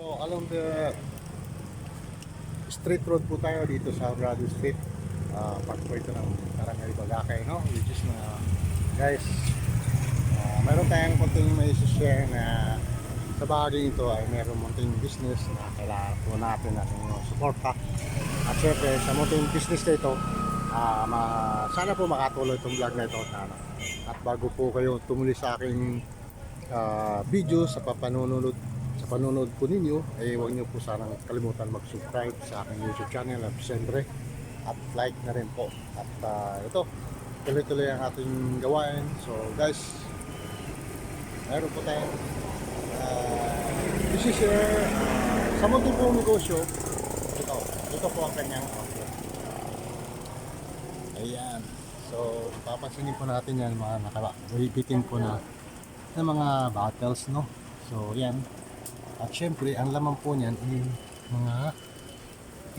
So, along the street road po tayo dito sa Brado Street. Uh, part po ito ng Barangay Bagakay, no? Which is na, guys, uh, mayroon tayong konting may share na sa bagay ito ay meron munting business na kailangan po natin natin yung suporta. At syempre, sa munting business na ito, ah, ma- sana po makatuloy itong vlog na ito. Na, at bago po kayo tumuli sa aking ah, video sa papanunod sa panonood po ninyo ay huwag niyo po sanang kalimutan mag-subscribe sa aking YouTube channel at siyempre at like na rin po. At ah, ito tuloy-tuloy ang ating gawain. So guys meron po tayong uh, this is your ah, sa munting pong negosyo ito ito po ang kanyang outlet. Ayan. So papansinin po natin yan mga nakarabitin po na ng mga bottles no? So yan at syempre, ang laman po niyan ay mga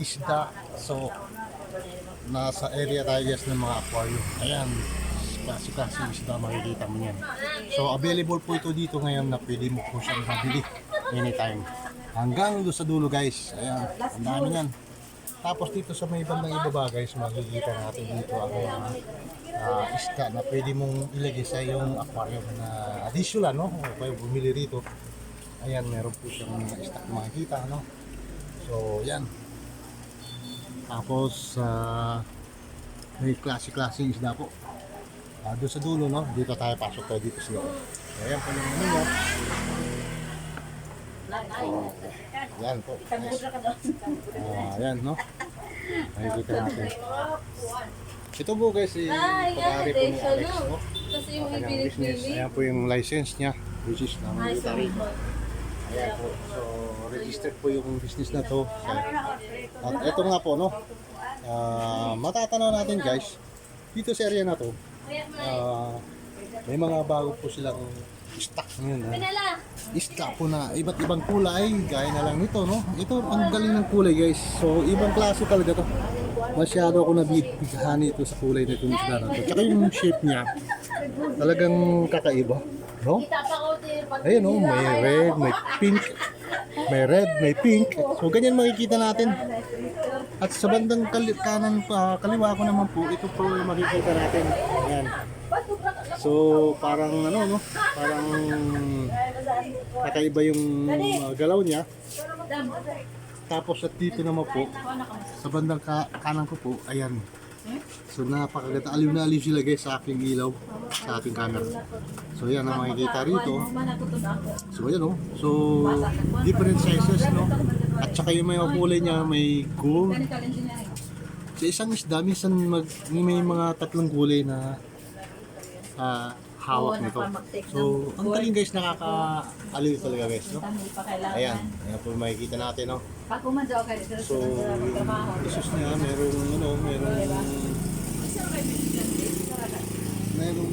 isda. So, nasa area tayo guys ng mga aquarium. Ayan, klase-klase isda makikita mo yan. So, available po ito dito ngayon na pwede mo po siyang mabili anytime. Hanggang doon sa dulo guys. Ayan, ang dami yan. Tapos dito sa may bandang ibaba guys, makikita natin dito ang mga ah, isda na pwede mong ilagay sa iyong aquarium na additional, no? O kayo bumili rito. Ayan, meron po siyang mga stock na makikita, no? So, yan. Tapos, ah, may klase-klase isda po. Ah, doon sa dulo, no? Dito tayo, pasok tayo dito sa loob. So, ayan po yung ano niya. So, yan po. Ah, ayan, no? Makikita natin. Ito po guys, si Ay, pag-ari po ni Alex, no? Kasi yung ibinig-binig. Ayan po yung license niya, which is Ay, nakikita rin. po. Ayan po. So, registered po yung business na to. At ito nga po, no? Ah, matatanaw natin guys, dito sa area na to, ah, may mga bago po silang stock ngayon. Ha? Stock po na iba't ibang kulay, gaya na lang nito, no? Ito, ang galing ng kulay guys. So, ibang klase talaga to. Masyado ako nabibighan ito sa kulay na to. Tsaka yung shape niya, talagang kakaiba, no? Ayun oh, may red, may pink, may red, may pink. So ganyan makikita natin. At sa bandang kali- kanan pa, kaliwa ko naman po, ito po yung makikita natin. Ayan. So parang ano no, parang kakaiba yung uh, galaw niya. Tapos at dito naman po, sa bandang ka- kanan ko po, ayan. So napakaganda. Aliw na aliw sila guys sa aking ilaw, sa aking camera. So yan ang makikita rito. So ayan oh. So different sizes no. At saka yung may kulay niya may gold. Sa isang isda minsan mag, may mga tatlong kulay na ah, hawak nito. So ang galing guys nakaka-aliw talaga guys no. Ayan, ayan po makikita natin no. Ako man daw kayo dito So isus niya merong ano, merong merong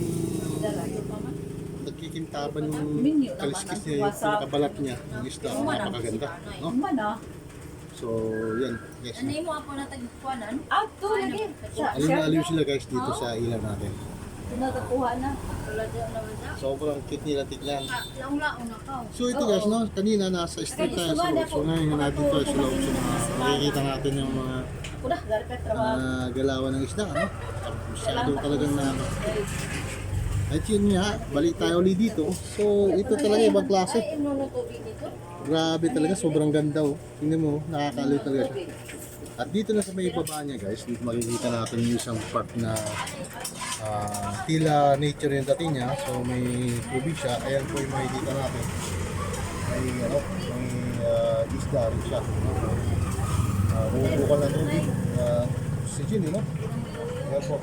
nagkikintaban yung kaliskis niya, yung pinakabalat niya, yung isda, napakaganda. No? So, yan. Yes. Ano mo ako na tagkuanan? Ah, to lagi. Sa Aliw na aliw sila guys dito sa ilaw natin. Tinatakuha na. Wala dyan naman na. Sobrang cute nila tignan. Laong-laong na ka. So ito guys, no, kanina nasa street tayo sa loob. So ngayon natin tayo sa loob. So makikita natin yung mga uh, galawan ng isda. No? Masyado talagang na at yun nga, balik tayo ulit dito. So, ito talaga ibang klase. Grabe talaga, sobrang ganda oh. Tingnan mo, nakakaliw talaga siya. At dito na sa may baba niya guys, dito makikita natin yung isang part na ah, tila nature yung dating niya. So may tubig siya. Ayan po yung makikita natin. May, ano, may ah, isda rin siya. Uh, bubukal na tubig. Uh, oxygen, you know? Ayan po.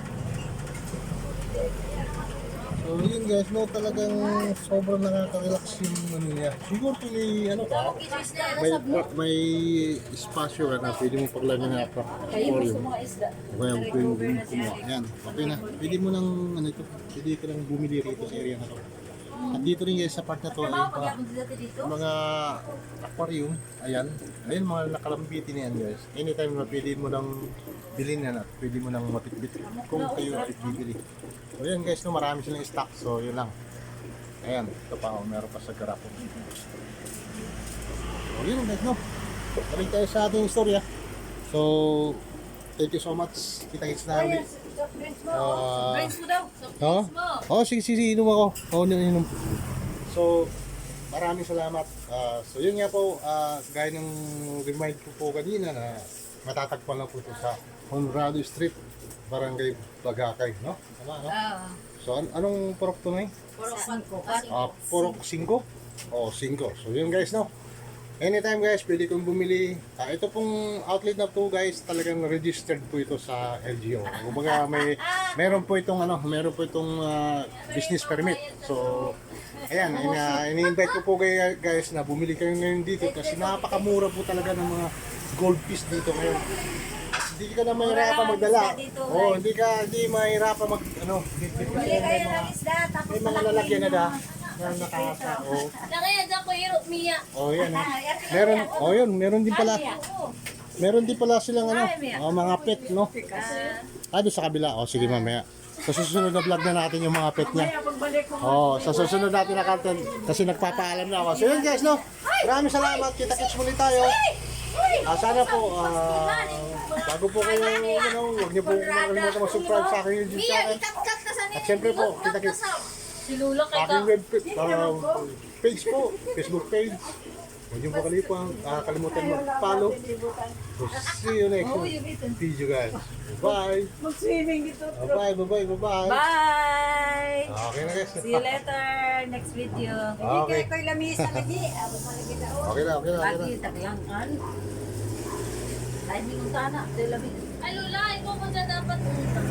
So yun guys, no, talagang sobrang nakaka-relax yung ano niya. Siguro kung may ano ka, may, may espasyo ka na pwede mo paglagyan ng aquarium. mga isda. O kaya pwede mo kumuha. Yan, okay na. Pwede mo nang ano ito, pwede ka nang bumili rito sa area na to. At dito rin guys sa part na to ay dito. mga aquarium, ayan, ayan mga nakalambiti na yan guys. Anytime na pwede mo nang bilhin yan at pwede mo nang mapitbit kung kayo ay bibili. So yan guys, no, marami silang stock. So yun lang. Ayan, ito pa, oh, meron pa sa garapon. So, yun guys, no? Balik tayo sa ating istorya. So, thank you so much. Kita-kits na ulit. Ah, daw. Oo? Oo, sige, sige, inom ako. Oo, oh, inom. So, maraming salamat. Ah, so, yun nga po, ah, gaya ng remind ko po kanina na matatagpuan lang po ito sa Honrado Street, Barangay Bagakay, no? Tama, no? Ah. So, an- anong porok to na Puro sangko. Ah, porok 5? O, 5. So, yun guys, no? Anytime guys, pwede kong bumili. Ah, ito pong outlet na po guys, talagang registered po ito sa LGO. Kumbaga may meron po itong ano, meron po itong ah, business permit. So, ayan, ina, ini-invite ko po kayo guys na bumili kayo ngayon dito kasi napakamura po talaga ng mga gold piece dito ngayon. Hindi ka na mahirapan magdala. Oo, hindi ka hindi mahirapan mag ano, bibili ka ng mga may mga lalagyan na da na nakasa. Oh. Nakaya dyan ko hiro, Mia. Oh, yan. eh. Meron, oh yun, meron din pala. Meron din pala silang ano, oh, mga pet, no? Ah, doon sa kabila. Oh, sige mamaya. Sa susunod na vlog na natin yung mga pet niya. Oh, sa susunod natin na content kasi nagpapaalam na ako. So yun guys, no? Maraming salamat. Kita-kits muli tayo. Ah, sana po, ah, bago po kayo, ano, huwag niyo po makalimutan mag-subscribe sa aking YouTube channel. ka At syempre po, kita-kits Si Lula kay aking web uh, page po, Facebook page. Huwag niyo po kalimutan, ah, kalimutan mag-follow. So, see you next video guys. Bye! Mag-swimming dito. Bye, bye, bye, bye, bye. Okay na guys. See you later. Next video. Okay. pa lagi daw. Okay na, okay na, okay na. Lagi taglangan. Ay, hindi ko sana. Dahil labi. Ay, Lula, ikaw mo dyan dapat utang.